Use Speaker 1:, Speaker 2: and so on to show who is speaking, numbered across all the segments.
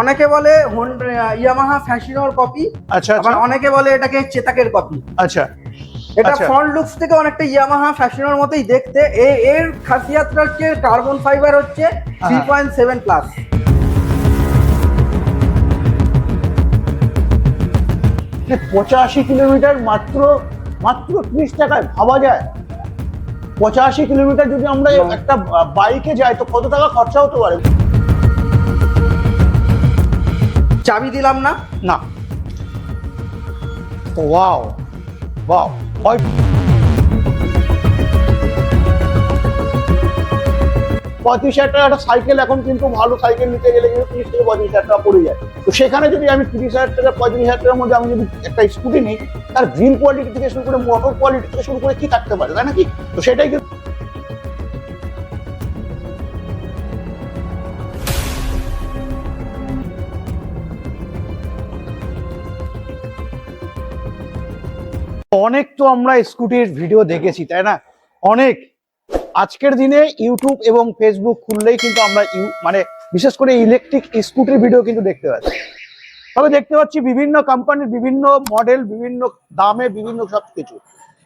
Speaker 1: অনেকে বলে Yamaha ফ্যাশিনোর copy
Speaker 2: আচ্ছা আচ্ছা।
Speaker 1: আবার অনেকে বলে এটাকে চেতাকের কপি
Speaker 2: আচ্ছা।
Speaker 1: এটা
Speaker 2: আচ্ছা।
Speaker 1: ফ্রন্ট লুকস থেকে অনেকটা ইয়ামাহা ফ্যাশনের মতোই দেখতে। এর খাসিয়াতটা হচ্ছে কার্বন ফাইবার হচ্ছে থ্রি পয়েন্ট সেভেন প্লাস
Speaker 2: পঁচাশি কিলোমিটার মাত্র মাত্র ত্রিশ টাকায় ভাবা যায়। পঁচাশি কিলোমিটার যদি আমরা একটা বাইকে যাই তো কত টাকা খরচা হতে পারে?
Speaker 1: চাবি দিলাম না?
Speaker 2: না। ওয়াও ওয়াও পঁয়ত্রিশ হাজার টাকা একটা সাইকেল এখন কিন্তু ভালো সাইকেল নিতে গেলে কিন্তু তিরিশ থেকে পঁয়ত্রিশ হাজার টাকা পড়ে যায়। তো সেখানে যদি আমি তিরিশ হাজার টাকা, পঁয়ত্রিশ হাজার টাকার মধ্যে আমি যদি একটা স্কুটি নিই, তার গ্রিন কোয়ালিটি থেকে শুরু করে মোটর কোয়ালিটি থেকে শুরু করে কি থাকতে পারে, তাই নাকি তো সেটাই কিন্তু অনেক তো আমরা স্কুটির ভিডিও দেখেছি, তাই না? অনেক। আজকের দিনে ইউটিউব এবং ফেসবুক খুললেই কিন্তু আমরা মানে বিশেষ করে ইলেকট্রিক স্কুটির ভিডিও কিন্তু দেখতে পাচ্ছি। তবে দেখতে পাচ্ছি বিভিন্ন কোম্পানির বিভিন্ন মডেল বিভিন্ন দামে বিভিন্ন সব কিছু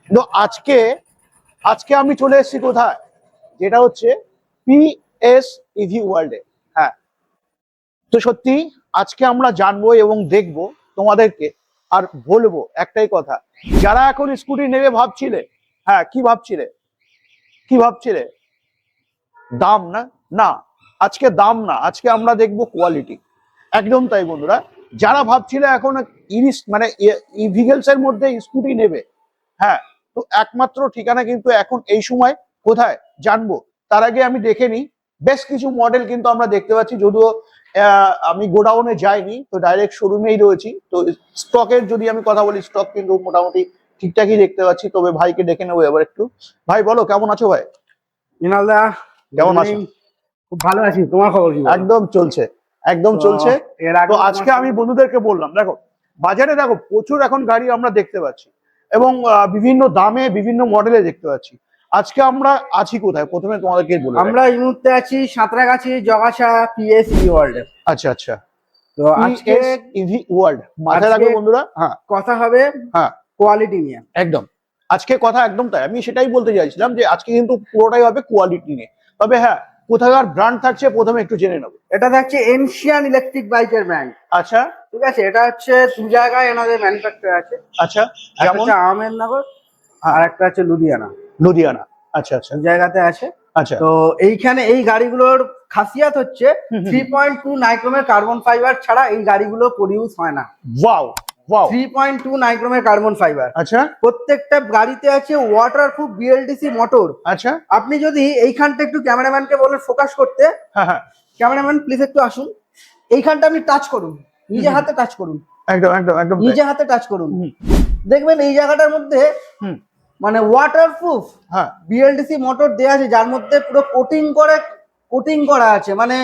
Speaker 2: কিন্তু আজকে আজকে আমি চলে এসেছি কোথায়? যেটা হচ্ছে পিএস ইভি ওয়ার্ল্ডে হ্যাঁ। তো সত্যি, আজকে আমরা জানব এবং দেখব তোমাদেরকে আর বলব একটাই কথা, যারা এখন স্কুটি নেবে ভাবছিলে হ্যাঁ কি ভাবছিলে? কি ভাবছিলে? দাম না? না, আজকে দাম না, আজকে আমরা দেখব কোয়ালিটি একদম তাই বন্ধুরা, যারা ভাবছিলে এখন ইরিস মানে ইভিগেলস এর মধ্যে স্কুটি নেবে হ্যাঁ তো একমাত্র ঠিকানা কিন্তু এখন এই সময় কোথায়? জানব। তার আগে আমি দেখে নিই, বেশ কিছু মডেল কিন্তু আমরা দেখতে পাচ্ছি, যদিও আমি গোডাউনে যাইনি তো ডাইরেক্ট শোরুমেই রয়েছি। তো স্টকের যদি আমি কথা বলি স্টক কিন্তু মোটামুটি ঠিকঠাকই দেখতে পাচ্ছি তবে ভাইকে ডেকে নেব এবার একটু। ভাই বলো কেমন আছো ভাই?
Speaker 1: ইনালদা
Speaker 2: কেমন আছো?
Speaker 1: খুব ভালো আছি তোমার খবর কি
Speaker 2: একদম চলছে একদম চলছে। তো আজকে আমি বন্ধুদেরকে বললাম দেখো বাজারে দেখো প্রচুর এখন গাড়ি আমরা দেখতে পাচ্ছি এবং বিভিন্ন দামে বিভিন্ন মডেলে দেখতে পাচ্ছি। আজকে আমরা আছি কোথায়? প্রথমে তোমাদেরকে বলব
Speaker 1: আমরা এই মুহূর্তে আছি সাঁতরাগাছি জগাছা পিএস ওয়ার্ল্ড
Speaker 2: আচ্ছা আচ্ছা।
Speaker 1: তো আজকে
Speaker 2: ইভি ওয়ার্ল্ড মাথায়
Speaker 1: আজকে-
Speaker 2: রাখবে বন্ধুরা? হ্যাঁ।
Speaker 1: কথা হবে
Speaker 2: হ্যাঁ।
Speaker 1: কোয়ালিটি নিয়ে।
Speaker 2: একদম। আজকে কথা একদম তাই। আমি সেটাই বলতে চাইছিলাম যে আজকে কিন্তু পুরোটাই হবে কোয়ালিটি নিয়ে। তবে হ্যাঁ কোথাকার ব্র্যান্ড থাকছে প্রথমে একটু জেনে নেব।
Speaker 1: এটা থাকছে এনশিয়ান ইলেকট্রিক বাইকের ব্র্যান্ড
Speaker 2: আচ্ছা।
Speaker 1: ঠিক আছে? এটা হচ্ছে দু জায়গায় এনাদের ম্যানুফ্যাকচার আছে।
Speaker 2: আচ্ছা যেমন?
Speaker 1: আহমেদনগর আর একটা হচ্ছে লুধিয়ানা।
Speaker 2: লুধিয়ানা। আচ্ছা আচ্ছা।
Speaker 1: জায়গাতে আছে।
Speaker 2: আচ্ছা।
Speaker 1: তো এইখানে এই গাড়িগুলোর খাসিয়াত হচ্ছে। থ্রি পয়েন্ট টু নাইক্রোমের কার্বন ফাইবার ছাড়া এই গাড়িগুলো প্রডিউস হয় না।
Speaker 2: Wow wow
Speaker 1: three point two নাইক্রোমের carbon fibre
Speaker 2: আচ্ছা।
Speaker 1: প্রত্যেকটা গাড়িতে আছে ওয়াটার প্রুফ বিএলডিসি মোটর
Speaker 2: আচ্ছা।
Speaker 1: আপনি যদি এইখানটা একটু ক্যামেরাম্যানকে বলেন ফোকাস করতে
Speaker 2: হ্যাঁ হ্যাঁ।
Speaker 1: ক্যামেরাম্যান প্লিজ একটু আসুন। এইখানটা আপনি টাচ করুন। নিজে হাতে টাচ করুন।
Speaker 2: একদম একদম একদম।
Speaker 1: নিজে হাতে টাচ করুন। দেখবেন এই জায়গাটার মধ্যে মানে ওয়াটার প্রুফ
Speaker 2: হ্যাঁ
Speaker 1: B L D C motor দেওয়া আছে যার মধ্যে পুরো কোটিং করে কোটিং করা আছে। মানে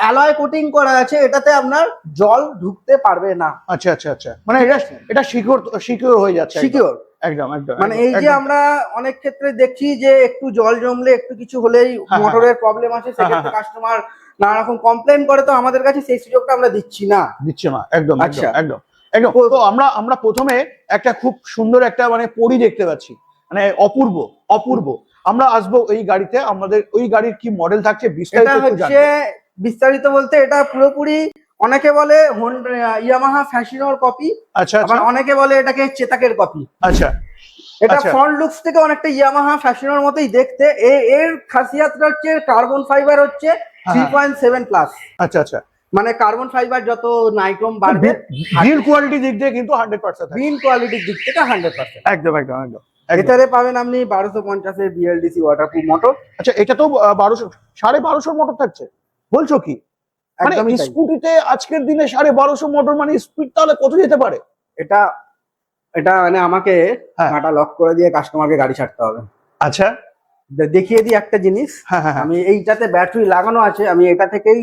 Speaker 1: অ্যালয় কোটিং করা আছে এটাতে আপনার জল ঢুকতে পারবে না।
Speaker 2: আচ্ছা আচ্ছা আচ্ছা। মানে এটা এটা সিকিউর সিকিউর হয়ে যাচ্ছে।
Speaker 1: সিকিউর
Speaker 2: একদম একদম
Speaker 1: মানে এই যে আমরা অনেক ক্ষেত্রে দেখি যে একটু জল জমলে একটু কিছু হলেই মোটরের প্রবলেম আছে সেক্ষেত্রে কাস্টমার নানা রকম কমপ্লেন করে তো আমাদের কাছে সেই সুযোগটা আমরা দিচ্ছি না।
Speaker 2: দিচ্ছে না। একদম
Speaker 1: আচ্ছা।
Speaker 2: একদম একদম। একদম। তো আমরা আমরা প্রথমে একটা খুব সুন্দর একটা মানে পরি দেখতে পাচ্ছি। মানে অপূর্ব অপূর্ব। আমরা আসব এই গাড়িতে আমাদের ওই গাড়ির কি মডেল থাকছে বিস্তারিত
Speaker 1: বলতে এটা পুরোপুরি অনেকে বলে ইয়ামাহা ফ্যাশিনোর কপি
Speaker 2: আচ্ছা আচ্ছা।
Speaker 1: আবার অনেকে বলে এটাকে চেতাকের কপি
Speaker 2: আচ্ছা।
Speaker 1: এটা
Speaker 2: আচ্ছা।
Speaker 1: ফ্রন্ট লুকস থেকে অনেকটা ইয়ামাহা ফ্যাশনের মতোই দেখতে। এর খাসিয়াতটা হচ্ছে কার্বন ফাইবার হচ্ছে থ্রি। পয়েন্ট সেভেন প্লাস
Speaker 2: আচ্ছা আচ্ছা।
Speaker 1: মানে কার্বন ফাইবার যত নাইক্রোম বাড়বে
Speaker 2: বিল কোয়ালিটি দিক দিয়ে কিন্তু হান্ড্রেড পার্সেন্ট
Speaker 1: গ্রিন কোয়ালিটির দিক থেকে হান্ড্রেড পার্সেন্ট
Speaker 2: একদম একদম একদম।
Speaker 1: এটারে পাবেন আপনি বারোশো পঞ্চাশের বিএলডিসি ওয়াটারপ্রুফ মোটর
Speaker 2: আচ্ছা এটা তো বারোশো সাড়ে বারোশোর মোটর থাকছে। বলছো কি? মানে স্কুটিতে আজকের দিনে সাড়ে বারোশো মোটর মানে স্পিড তাহলে কত যেতে পারে?
Speaker 1: এটা এটা মানে আমাকে
Speaker 2: হ্যাঁ।
Speaker 1: কাঁটা লক করে দিয়ে কাস্টমারকে গাড়ি ছাড়তে হবে।
Speaker 2: আচ্ছা।
Speaker 1: দেখিয়ে দিই একটা জিনিস।
Speaker 2: হ্যাঁ হ্যাঁ হ্যাঁ।
Speaker 1: আমি এইটাতে ব্যাটারি লাগানো আছে আমি এটা থেকেই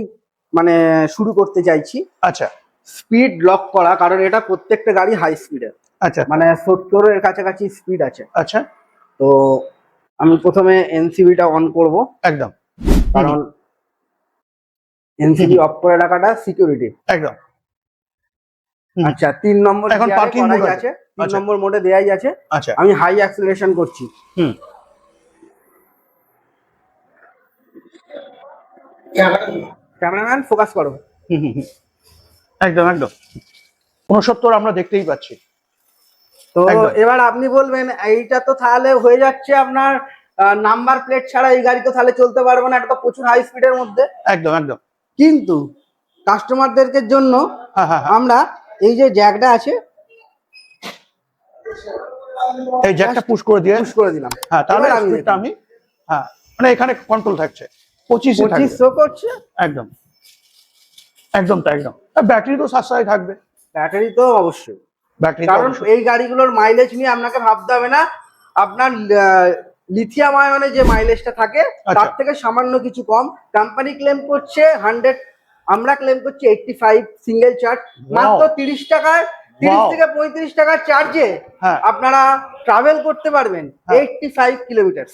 Speaker 1: মানে শুরু করতে চাইছি।
Speaker 2: আচ্ছা।
Speaker 1: স্পিড লক করা কারণ এটা প্রত্যেকটা গাড়ি হাই স্পিডের
Speaker 2: আচ্ছা।
Speaker 1: মানে সত্তরের কাছাকাছি স্পিড আছে।
Speaker 2: আচ্ছা।
Speaker 1: তো আমি প্রথমে এনসিবিটা অন করব।
Speaker 2: একদম।
Speaker 1: কারণ এনসিডি অফ করে রাখাটা সিকিউরিটি
Speaker 2: একদম।
Speaker 1: আচ্ছা তিন নম্বর
Speaker 2: এখন
Speaker 1: করাই
Speaker 2: mode আছে।
Speaker 1: তিন
Speaker 2: আচ্ছা।
Speaker 1: নম্বর মোডে দেয়াই আছে।
Speaker 2: আচ্ছা।
Speaker 1: আমি হাই অ্যাক্সিলারেশন করছি।
Speaker 2: হুম।
Speaker 1: ক্যামেরাম্যান ফোকাস করো।
Speaker 2: একদম একদম। উনসত্তর আমরা দেখতেই পাচ্ছি।
Speaker 1: তো এবার আপনি বলবেন এইটা তো তাহলে হয়ে যাচ্ছে আপনার নাম্বার প্লেট ছাড়া এই গাড়ি তো তাহলে চলতে পারবে না এটা তো প্রচুর হাই স্পিডের মধ্যে।
Speaker 2: একদম একদম।
Speaker 1: কিন্তু কাস্টমারদেরকে জন্য
Speaker 2: হ্যাঁ হ্যাঁ হ্যাঁ।
Speaker 1: আমরা এই যে জ্যাকটা আছে
Speaker 2: এই জ্যাকটা পুশ করে দিয়ে
Speaker 1: পুশ করে দিলাম।
Speaker 2: হ্যাঁ তাহলে স্পিডটা আমি হ্যাঁ মানে এখানে কন্ট্রোল থাকছে। পঁচিশে
Speaker 1: পঁচিশ শো করছে?
Speaker 2: একদম। একদম তাই একদম। ব্যাটারি তো সাশ্রয় থাকবে।
Speaker 1: ব্যাটারি তো অবশ্যই।
Speaker 2: ব্যাটারি
Speaker 1: কারণ এই গাড়িগুলোর মাইলেজ নিয়ে আপনাকে ভাবতে হবে না। আপনার লিথিয়াম আয়নে যে মাইলেজটা থাকে তার
Speaker 2: আচ্ছা।
Speaker 1: থেকে সামান্য কিছু কম। কোম্পানি ক্লেম করছে হান্ড্রেড আমরা ক্লেম করছি এইটটি ফাইভ সিঙ্গেল চার্জ মাত্র তিরিশ টাকায় তিরিশ থেকে পঁয়ত্রিশ টাকার চার্জে
Speaker 2: হ্যাঁ।
Speaker 1: আপনারা ট্রাভেল করতে পারবেন। এইটটি ফাইভ কিলোমিটার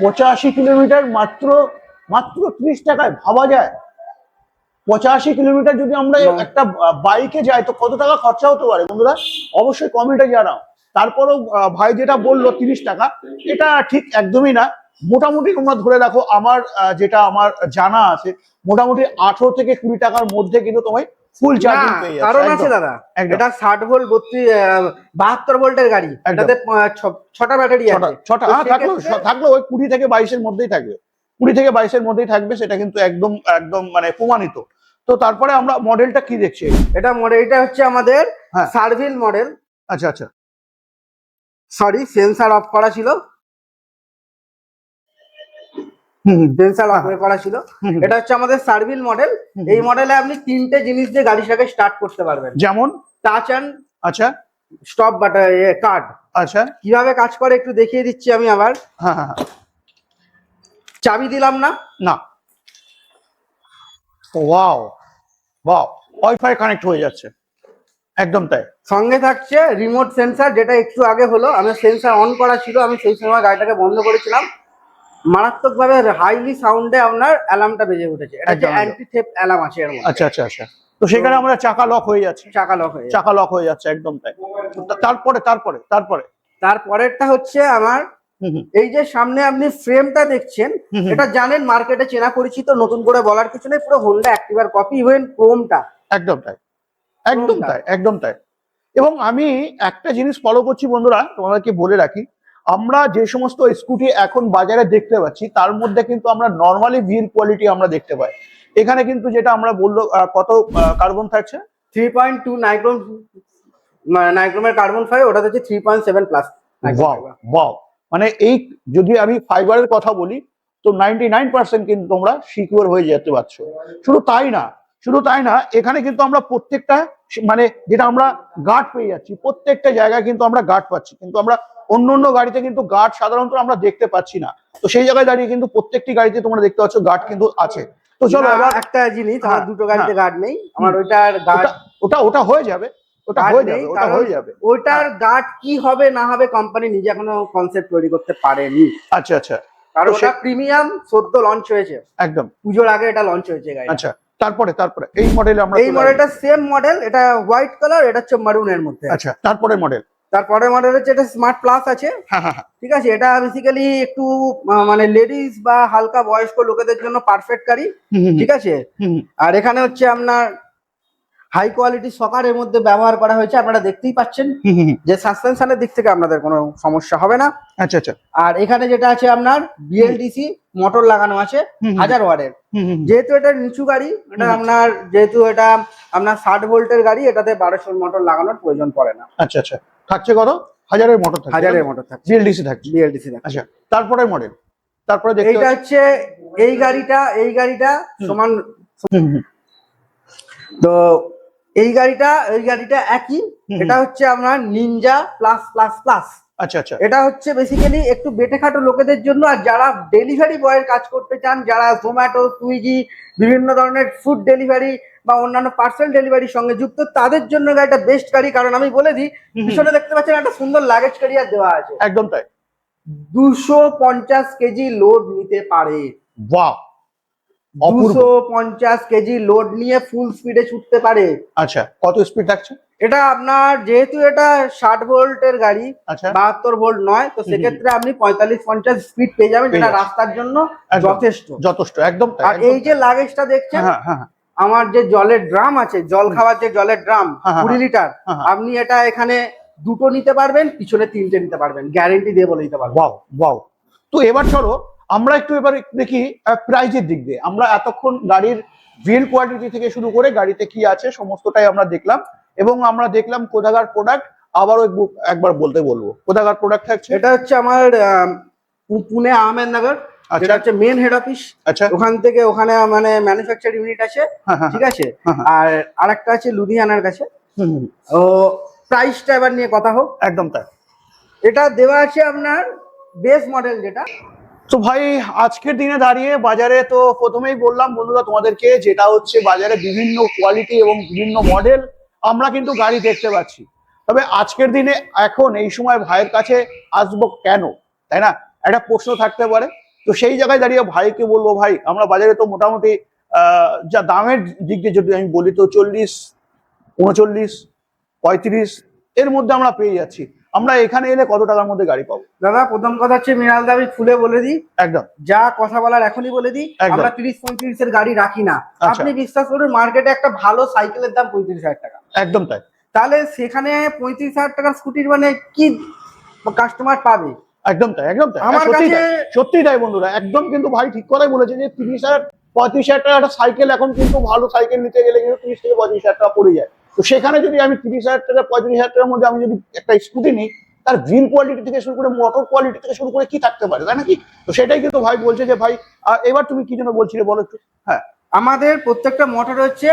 Speaker 2: পঁচাশি কিলোমিটার মাত্র মাত্র ত্রিশ টাকায় ভাবা যায়। পঁচাশি কিলোমিটার যদি আমরা একটা বাইকে যাই তো কত টাকা খরচা হতে পারে বন্ধুরা? অবশ্যই কমেন্টে জানাও। তারপরেও ভাই যেটা বলল তিরিশ টাকা এটা ঠিক একদমই না। মোটামুটি তোমরা ধরে রাখো আমার যেটা আমার জানা আছে মোটামুটি আঠারো থেকে কুড়ি টাকার মধ্যে কিন্তু তোমায় ফুল চার্জিং পেয়ে যাচ্ছে।
Speaker 1: কারণ আছে দাদা এটা ষাট ভোল্ট বত্রিশ বাহাত্তর ভোল্টের গাড়ি। এটাতে ছটা ব্যাটারি
Speaker 2: ছটা
Speaker 1: আছে।
Speaker 2: ছটা হ্যাঁ থাকল থাকল ওই কুড়ি থেকে বাইশের মধ্যেই থাকবে। কুড়ি থেকে বাইশের মধ্যেই থাকবে সেটা কিন্তু একদম একদম মানে প্রমাণিত। তো তারপরে আমরা মডেলটা কি দেখছি?
Speaker 1: এটা মডেল এটা হচ্ছে আমাদের
Speaker 2: হ্যাঁ।
Speaker 1: সার্ভিল মডেল।
Speaker 2: আচ্ছা আচ্ছা।
Speaker 1: সরি সেন্সার অফ করা ছিল। সেন্সার অফ করা ছিল। এটা হচ্ছে আমাদের সার্ভিল মডেল। এই মডেলে আপনি তিনটে জিনিস দিয়ে গাড়িটাকে স্টার্ট করতে পারবেন।
Speaker 2: যেমন?
Speaker 1: টাচ অ্যান্ড
Speaker 2: আচ্ছা।
Speaker 1: স্টপ বাটন কার্ড
Speaker 2: আচ্ছা।
Speaker 1: কীভাবে কাজ করে একটু দেখিয়ে দিচ্ছি আমি আবার।
Speaker 2: হ্যাঁ হ্যাঁ হ্যাঁ।
Speaker 1: চাবি দিলাম না?
Speaker 2: না। ওয়াও ওয়াও ওয়াইফাই কানেক্ট হয়ে যাচ্ছে। একদম তাই।
Speaker 1: সঙ্গে থাকছে রিমোট সেন্সার যেটা একটু আগে হলো। আমি সেন্সার অন করা ছিল আমি সেই সময় গাড়িটাকে বন্ধ করেছিলাম। মারাত্মকভাবে হাইলি সাউন্ডে আপনার অ্যালার্মটা বেজে উঠেছে। এটা হচ্ছে। অ্যান্টি থেপ অ্যালার্ম আছে এর মধ্যে।
Speaker 2: আচ্ছা আচ্ছা আচ্ছা। তো সেখানে আমরা চাকা লক হয়ে যাচ্ছে।
Speaker 1: চাকা লক হয়ে
Speaker 2: চাকা লক হয়ে যাচ্ছে একদম তাই। তারপরে তারপরে তারপরে?
Speaker 1: তারপরেরটা হচ্ছে আমার এই যে সামনে আপনি ফ্রেমটা দেখছেন। এটা জানেন মার্কেটে চেনা পরিচিত নতুন করে বলার কিছু নেই পুরো হোন্ডা অ্যাক্টিভার কপি ইভেন ক্রোমটা
Speaker 2: একদম তাই একদম তাই একদম তাই। এবং আমি একটা জিনিস ফলো করছি বন্ধুরা তোমাদেরকে বলে রাখি আমরা যে সমস্ত স্কুটি এখন বাজারে দেখতে পাচ্ছি তার মধ্যে কিন্তু আমরা নর্মালি ভিল কোয়ালিটি আমরা দেখতে পাই। এখানে কিন্তু যেটা আমরা বলল কত কার্বন থাকছে
Speaker 1: থ্রি পয়েন্ট টু নাইক্রোম নাইক্রোমের কার্বন ফাইভ ওটা হচ্ছে three point seven plus
Speaker 2: wow wow মানে এই যদি আমি ফাইবারের কথা বলি তো নাইনটি নাইন পার্সেন্ট কিন্তু তোমরা সিকিউর হয়ে যেতে পারছ। শুধু তাই না শুধু তাই না এখানে কিন্তু আমরা প্রত্যেকটা মানে যেটা আমরা গার্ড পেয়ে যাচ্ছি প্রত্যেকটা জায়গায় কিন্তু আমরা গার্ড পাচ্ছি। কিন্তু আমরা অন্য অন্য গাড়িতে কিন্তু গার্ড সাধারণত আমরা দেখতে পাচ্ছি না। তো সেই জায়গায় দাঁড়িয়ে কিন্তু প্রত্যেকটি গাড়িতে তোমরা দেখতে পাচ্ছ গার্ড কিন্তু আছে। তো চলো
Speaker 1: একটা জিনিস আমার
Speaker 2: হ্যাঁ,
Speaker 1: দুটো গাড়িতে
Speaker 2: হ্যাঁ।
Speaker 1: গার্ড নেই। আমার ওইটার গার্ড
Speaker 2: ওটা- ওটা ওটা হয়ে যাবে। ওটা হয়ে যাবে ওটা হয়ে যাবে।
Speaker 1: ওইটার গার্ড কি হবে না হবে কোম্পানি নিজে এখনও কনসেপ্ট তৈরি করতে পারেনি।
Speaker 2: আচ্ছা আচ্ছা।
Speaker 1: কারণ ওটা প্রিমিয়াম সদ্য লঞ্চ হয়েছে।
Speaker 2: একদম।
Speaker 1: পুজোর আগে এটা লঞ্চ হয়েছে গাড়ি
Speaker 2: আচ্ছা তারপরে তারপরে। এই মডেলে আমরা
Speaker 1: এই মডেলটা সেম মডেল এটা হোয়াইট কালার এটা হচ্ছে মারুনের মধ্যে।
Speaker 2: আচ্ছা তারপরে মডেল
Speaker 1: তারপরে মডেল হচ্ছে এটা স্মার্ট প্লাস আছে।
Speaker 2: হ্যাঁ হ্যাঁ হ্যাঁ।
Speaker 1: ঠিক আছে এটা বেসিক্যালি একটু মানে লেডিস বা হালকা বয়স্ক লোকেদের জন্য পারফেক্ট গাড়ি ঠিক আছে। আর এখানে হচ্ছে আপনার হাই কোয়ালিটি সকার এর মধ্যে ব্যবহার করা হয়েছে আপনারা দেখতেই পাচ্ছেন। যে সাসপেনশনের দিক থেকে আপনাদের কোনো সমস্যা হবে না।
Speaker 2: আচ্ছা আচ্ছা।
Speaker 1: আর এখানে যেটা আছে আপনার বিএলডিসি মোটর লাগানো আছে হাজার ওয়ার্ডের। যেহেতু এটা নিচু গাড়ি এটা আপনার যেহেতু এটা আপনার ষাট ভোল্টের গাড়ি এটাতে বারোশো মোটর লাগানোর প্রয়োজন পড়ে না।
Speaker 2: আচ্ছা আচ্ছা। থাকছে কত? হাজারের মোটর থাকছে।
Speaker 1: হাজারের মোটর থাকে
Speaker 2: বিএলডিসি থাকছে।
Speaker 1: বিএলডিসি
Speaker 2: আচ্ছা তারপরে মডেল তারপরে দেখতে
Speaker 1: এইটা হচ্ছে এই গাড়িটা এই গাড়িটা সমান তো এই গাড়িটা এই গাড়িটা একই। এটা হচ্ছে আপনার নিনজা প্লাস প্লাস প্লাস
Speaker 2: আচ্ছা আচ্ছা।
Speaker 1: এটা হচ্ছে বেসিক্যালি একটু বেটেখাটো লোকেদের জন্য আর যারা ডেলিভারি বয়ের কাজ করতে চান যারা জোম্যাটো সুইগি বিভিন্ন ধরনের ফুড ডেলিভারি বা অন্যান্য পার্সেল ডেলিভারির সঙ্গে যুক্ত তাদের জন্য গাড়িটা বেস্ট গাড়ি। কারণ আমি বলে দিই। পিছনে দেখতে পাচ্ছেন একটা সুন্দর লাগেজ ক্যারিয়ার দেওয়া আছে।
Speaker 2: একদম তাই।
Speaker 1: দুশো পঞ্চাশ কেজি লোড নিতে পারে।
Speaker 2: বাহ
Speaker 1: দুশো পঞ্চাশ কেজি লোড নিয়ে ফুল স্পিডে ছুটতে পারে।
Speaker 2: আচ্ছা কত স্পিড থাকছে
Speaker 1: এটা আপনার যেহেতু এটা ষাট ভোল্টের গাড়ি
Speaker 2: আচ্ছা।
Speaker 1: বাহাত্তর ভোল্ট নয় তো সেক্ষেত্রে আপনি পঁয়তাল্লিশ পঞ্চাশ স্পিড পেয়ে যাবেন যেটা রাস্তার জন্য যথেষ্ট।
Speaker 2: যথেষ্ট একদম
Speaker 1: আর এই যে লাগেজটা দেখছেন
Speaker 2: হ্যাঁ হ্যাঁ হ্যাঁ।
Speaker 1: আমার যে জলের ড্রাম আছে জল খাওয়ার যে জলের ড্রাম কুড়ি লিটার। আপনি এটা এখানে দুটো নিতে পারবেন পিছনে তিনটে নিতে পারবেন গ্যারেন্টি দিয়ে বলে দিতে পারব
Speaker 2: ওয়াও ওয়াও তো এবার চলো আমরা একটু এবার দেখি প্রাইজের দিক দিয়ে। আমরা এতক্ষণ গাড়ির বিল কোয়ালিটি থেকে শুরু করে গাড়িতে কি আছে সমস্তটাই আমরা দেখলাম এবং আমরা দেখলাম কোথাকার প্রোডাক্ট আবারও একবু- একবার বলতে বলব। কোথাকার প্রোডাক্ট থাকছে?
Speaker 1: এটা হচ্ছে আমার পুনে আহমেদনগর
Speaker 2: আচ্ছা।
Speaker 1: যেটা হচ্ছে মেন হেড অফিস ওখান থেকে ওখানে মানে ম্যানুফ্যাকচার ইউনিট আছে।
Speaker 2: হ্যাঁ হ্যাঁ
Speaker 1: ঠিক আছে?
Speaker 2: হ্যাঁ, হ্যাঁ।
Speaker 1: আর আরেকটা আছে লুধিয়ানার কাছে। ও প্রাইসটা এবার নিয়ে কথা হোক।
Speaker 2: একদম তাই।
Speaker 1: এটা দেওয়া আছে আপনার বেস মডেল যেটা।
Speaker 2: তো ভাই, আজকের দিনে দাঁড়িয়ে বাজারে তো প্রথমেই বললাম বন্ধুরা তোমাদেরকে, যেটা হচ্ছে বাজারে বিভিন্ন কোয়ালিটি এবং বিভিন্ন মডেল আমরা কিন্তু গাড়ি দেখতে পাচ্ছি। তবে আজকের দিনে এখন এই সময় ভাইয়ের কাছে আসব কেন? তাই না? একটা প্রশ্ন থাকতে পারে। তো সেই জায়গায় দাঁড়িয়ে ভাইকে বলব, ভাই, আমরা বাজারে তো মোটামুটি যা দামের দিক দিয়ে যদি আমি বলি, তো চল্লিশ, উনচল্লিশ, পঁয়ত্রিশ, এর মধ্যে আমরা পেয়ে যাচ্ছি। আমরা এখানে এলে কত টাকার মধ্যে গাড়ি পাবো?
Speaker 1: দাদা প্রথম কথা হচ্ছে মৃণাল দাবি খুলে বলে দিই।
Speaker 2: একদম।
Speaker 1: যা কথা বলার এখনই বলে দিই। আমরা তিরিশ পঁয়ত্রিশ এর গাড়ি রাখি না।
Speaker 2: আচ্ছা।
Speaker 1: আপনি বিশ্বাস করুন মার্কেটে একটা ভালো সাইকেলের দাম পঁয়ত্রিশ হাজার টাকা।
Speaker 2: একদম তাই।
Speaker 1: তাহলে সেখানে পঁয়ত্রিশ হাজার টাকার স্কুটির মানে কি কাস্টমার পাবে?
Speaker 2: একদম তাই একদম তাই।
Speaker 1: আমার কাছে
Speaker 2: সত্যি তাই বন্ধুরা। একদম কিন্তু ভাই ঠিক কথাই বলেছে যে তিরিশ হাজার পঁয়ত্রিশ হাজার টাকা একটা সাইকেল এখন কিন্তু ভালো সাইকেল নিতে গেলে কিন্তু তিরিশ থেকে পঁয়ত্রিশ হাজার টাকা পড়ে যায়। তো সেখানে যদি আমি তিরিশ হাজার টাকা পঁয়ত্রিশ হাজার টাকার মধ্যে আমি যদি একটা স্কুটি নিই তার গ্রিন কোয়ালিটি থেকে শুরু করে মোটর কোয়ালিটি থেকে শুরু করে কি থাকতে পারে তাই নাকি তো সেটাই কিন্তু ভাই বলছে যে ভাই এবার তুমি কি জন্য বলছিলে বলো একটু? হ্যাঁ
Speaker 1: আমাদের প্রত্যেকটা মোটর হচ্ছে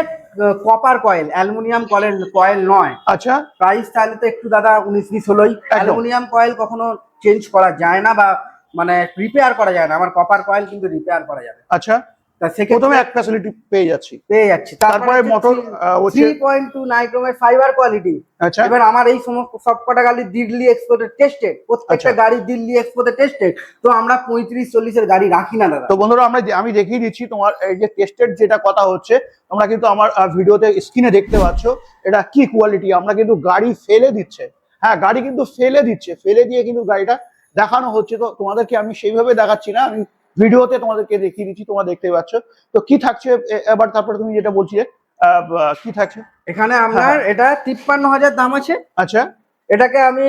Speaker 1: copper coil aluminium coil coil নয়।
Speaker 2: আচ্ছা।
Speaker 1: প্রাইস তাহলে তো একটু দাদা উনিশ বিশ হলোই। অ্যালুমিনিয়াম কয়েল কখনো চেঞ্জ করা যায় না বা মানে রিপেয়ার করা যায় না। আমার কপার কয়েল কিন্তু রিপেয়ার করা যাবে।
Speaker 2: আচ্ছা। প্রথমে এক ফ্যাসিলিটি পেয়ে যাচ্ছি।
Speaker 1: পেয়ে যাচ্ছি।
Speaker 2: তারপরে মোটর
Speaker 1: থ্রি পয়েন্ট টু নাইক্রোমের ফাইবার কোয়ালিটি
Speaker 2: আচ্ছা।
Speaker 1: এবার আমার এই সমস্ত সবকটা গাড়ি দিল্লি এক্সপোর্টের টেস্টেড প্রত্যেকটা
Speaker 2: আচ্ছা।
Speaker 1: গাড়ি দিল্লি এক্সপোর্টের টেস্টেড তো আমরা পঁয়ত্রিশ চল্লিশের গাড়ি রাখি না দাদা।
Speaker 2: তো বন্ধুরা আমরা আমি দেখিয়ে দিচ্ছি তোমার এই যে টেস্টের যেটা কথা হচ্ছে তোমরা কিন্তু আমার ভিডিওতে স্ক্রিনে দেখতে পাচ্ছ এটা কি কোয়ালিটি আমরা কিন্তু গাড়ি ফেলে দিচ্ছে। হ্যাঁ গাড়ি কিন্তু ফেলে দিচ্ছে। ফেলে দিয়ে কিন্তু গাড়িটা দেখানো হচ্ছে। তো তোমাদেরকে আমি সেইভাবে দেখাচ্ছি না আমি ভিডিওতে তোমাদেরকে দেখিয়ে দিচ্ছি তোমরা দেখতে পাচ্ছ। তো কি থাকছে? এবার তারপরে তুমি যেটা বলছিলে কি থাকছে?
Speaker 1: এখানে আপনার এটা তিপ্পান্ন হাজার দাম আছে।
Speaker 2: আচ্ছা।
Speaker 1: এটাকে আমি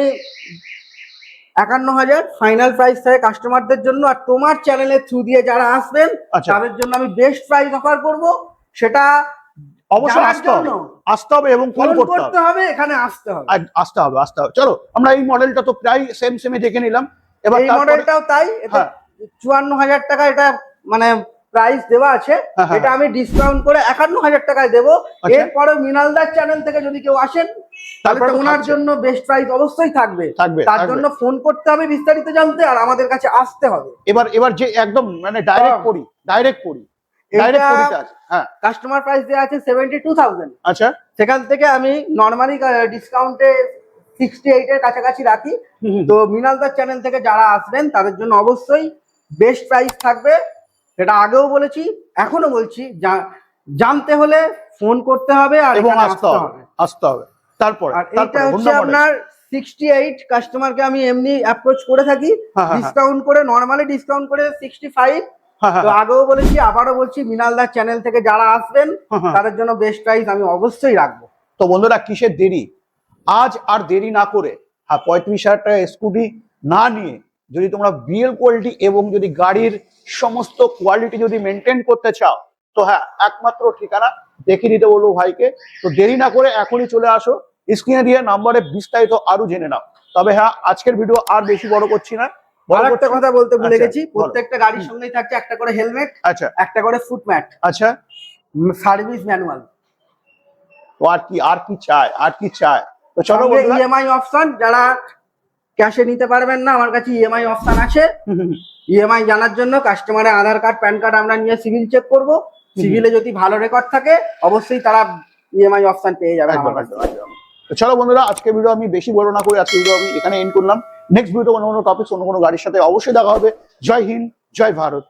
Speaker 1: একান্ন হাজার ফাইনাল প্রাইস থাকে কাস্টমারদের জন্য আর তোমার চ্যানেলের থ্রু দিয়ে যারা আসবেন
Speaker 2: আচ্ছা।
Speaker 1: তাদের জন্য আমি বেস্ট প্রাইস অফার করব। সেটা
Speaker 2: অবশ্যই আসতে হবে। আসতে হবে এবং
Speaker 1: ফোন
Speaker 2: করতে হবে
Speaker 1: এখানে আসতে হবে।
Speaker 2: আসতে হবে আসতে হবে। চলো আমরা এই মডেলটা তো প্রায় সেম সেমে দেখে নিলাম। এবার
Speaker 1: এই মডেলটাও তাই
Speaker 2: হ্যাঁ।
Speaker 1: চুয়ান্ন হাজার টাকা এটা মানে প্রাইস দেওয়া আছে।
Speaker 2: হ্যাঁ, হ্যাঁ,
Speaker 1: এটা আমি ডিসকাউন্ট করে একান্ন হাজার টাকায় দেবো।
Speaker 2: আচ্ছা।
Speaker 1: এরপরে মিনালদার চ্যানেল থেকে যদি কেউ আসেন তাহলে
Speaker 2: তারপরে
Speaker 1: তো
Speaker 2: তো
Speaker 1: ওনার জন্য বেস্ট প্রাইস অবশ্যই থাকবে।
Speaker 2: থাকবে
Speaker 1: তার জন্য ফোন করতে হবে বিস্তারিত জানতে আর আমাদের কাছে আসতে হবে।
Speaker 2: এবার এবার যে একদম মানে ডাইরেক্ট। করি ডাইরেক্ট করি
Speaker 1: কাস্টমার প্রাইস দেওয়া আছে। সেভেন্টি টু থাউজেন্ড
Speaker 2: আচ্ছা।
Speaker 1: সেখান থেকে আমি নর্মালি ডিসকাউন্টে সিক্সটি এইটের কাছাকাছি রাখি।
Speaker 2: তো
Speaker 1: মিনালদার চ্যানেল থেকে যারা আসবেন তাদের জন্য অবশ্যই বেস্ট প্রাইস থাকবে সেটা আগেও বলেছি এখনও বলছি জানতে হলে ফোন করতে হবে আর
Speaker 2: এবং আসতে হবে আসতে হবে। তারপরে
Speaker 1: আর এটা হচ্ছে আপনার সিক্সটি এইট কাস্টমারকে আমি এমনি অ্যাপ্রোচ করে থাকি
Speaker 2: হ্যাঁ, হ্যাঁ, হ্যাঁ।
Speaker 1: ডিসকাউন্ট করে নর্মালি ডিসকাউন্ট করে সিক্সটি ফাইভ
Speaker 2: হ্যাঁ, হ্যাঁ,
Speaker 1: তো আগেও বলেছি আবারও বলছি মিনালদার চ্যানেল থেকে যারা আসবেন
Speaker 2: হ্যাঁ, হ্যাঁ।
Speaker 1: তাদের জন্য বেস্ট প্রাইস আমি অবশ্যই রাখব।
Speaker 2: তো বন্ধুরা কিসের দেরি? আজ আর দেরি না করে হ্যাঁ পঁয়ত্রিশ হাজার টাকা স্কুটি না নিয়ে যদি তোমরা বিএল কোয়ালিটি এবং যদি গাড়ির সমস্ত কোয়ালিটি যদি মেনটেন করতে চাও তো হ্যাঁ একমাত্র ঠিকানা দেখে নিতে বলব ভাইকে। তো দেরি না করে এখনই চলে আসো। স্ক্রিনে দিয়ে নাম্বারে বিস্তারিত আরও জেনে নাও। তবে হ্যাঁ আজকের ভিডিও আর বেশি বড় করছি না।
Speaker 1: একটা কথা বলতে ভুলে
Speaker 2: আচ্ছা,
Speaker 1: গেছি। প্রত্যেকটা গাড়ির সঙ্গেই থাকছে একটা করে হেলমেট
Speaker 2: আচ্ছা।
Speaker 1: একটা করে ফুটম্যাট
Speaker 2: আচ্ছা।
Speaker 1: সার্ভিস ম্যানুয়াল
Speaker 2: তো আর কি আর কি চায় আর কি চায় তো চলো
Speaker 1: ইএমআই অপশন যারা ক্যাশে নিতে পারবেন না আমার কাছে ইএমআই অপশন আছে। ইএমআই জানার জন্য কাস্টমারের আধার কার্ড প্যান কার্ড আমরা নিয়ে সিভিল চেক করব। সিভিলে যদি ভালো রেকর্ড থাকে অবশ্যই তারা ইএমআই অপশন পেয়ে যাবে আমার কাছে।
Speaker 2: চলো বন্ধুরা আজকে ভিডিও আমি বেশি বড় না করে আজকে ভিডিও আমি এখানে এন্ড করলাম। নেক্সট ভিডিও অন্য কোনো টপিক অন্য কোনো গাড়ির সাথে অবশ্যই দেখা হবে। জয় হিন্দ জয় ভারত।